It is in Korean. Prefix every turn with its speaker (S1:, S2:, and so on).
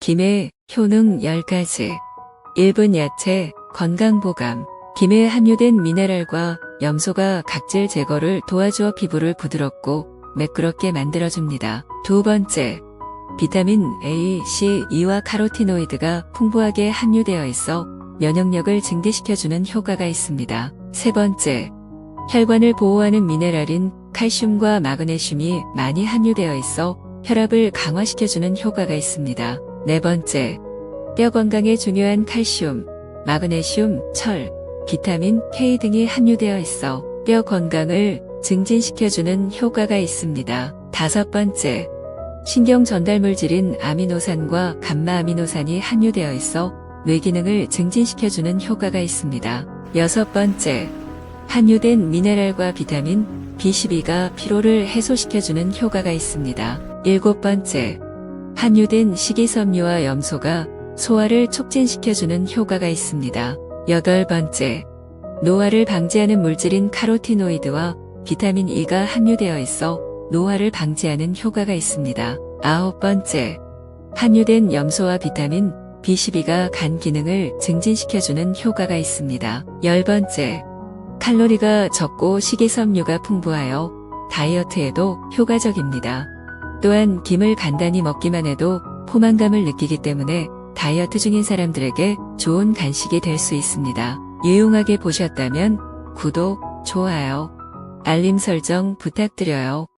S1: 김의 효능 10가지 1분 야채 건강보감 김에 함유된 미네랄과 염소가 각질 제거를 도와주어 피부를 부드럽고 매끄럽게 만들어줍니다. 두 번째, 비타민 A, C, E와 카로티노이드가 풍부하게 함유되어 있어 면역력을 증대시켜주는 효과가 있습니다. 세 번째, 혈관을 보호하는 미네랄인 칼슘과 마그네슘이 많이 함유되어 있어 혈압을 강화시켜주는 효과가 있습니다. 네 번째, 뼈 건강에 중요한 칼슘, 마그네슘, 철, 비타민 K 등이 함유되어 있어 뼈 건강을 증진시켜주는 효과가 있습니다. 다섯 번째, 신경 전달 물질인 아미노산과 감마 아미노산이 함유되어 있어 뇌 기능을 증진시켜주는 효과가 있습니다. 여섯 번째, 함유된 미네랄과 비타민 B12가 피로를 해소시켜주는 효과가 있습니다. 일곱 번째, 함유된 식이섬유와 염소가 소화를 촉진시켜주는 효과가 있습니다. 여덟 번째, 노화를 방지하는 물질인 카로티노이드와 비타민 E가 함유되어 있어 노화를 방지하는 효과가 있습니다. 아홉 번째, 함유된 염소와 비타민 B12가 간 기능을 증진시켜주는 효과가 있습니다. 열 번째, 칼로리가 적고 식이섬유가 풍부하여 다이어트에도 효과적입니다. 또한 김을 간단히 먹기만 해도 포만감을 느끼기 때문에 다이어트 중인 사람들에게 좋은 간식이 될 수 있습니다. 유용하게 보셨다면 구독, 좋아요, 알림 설정 부탁드려요.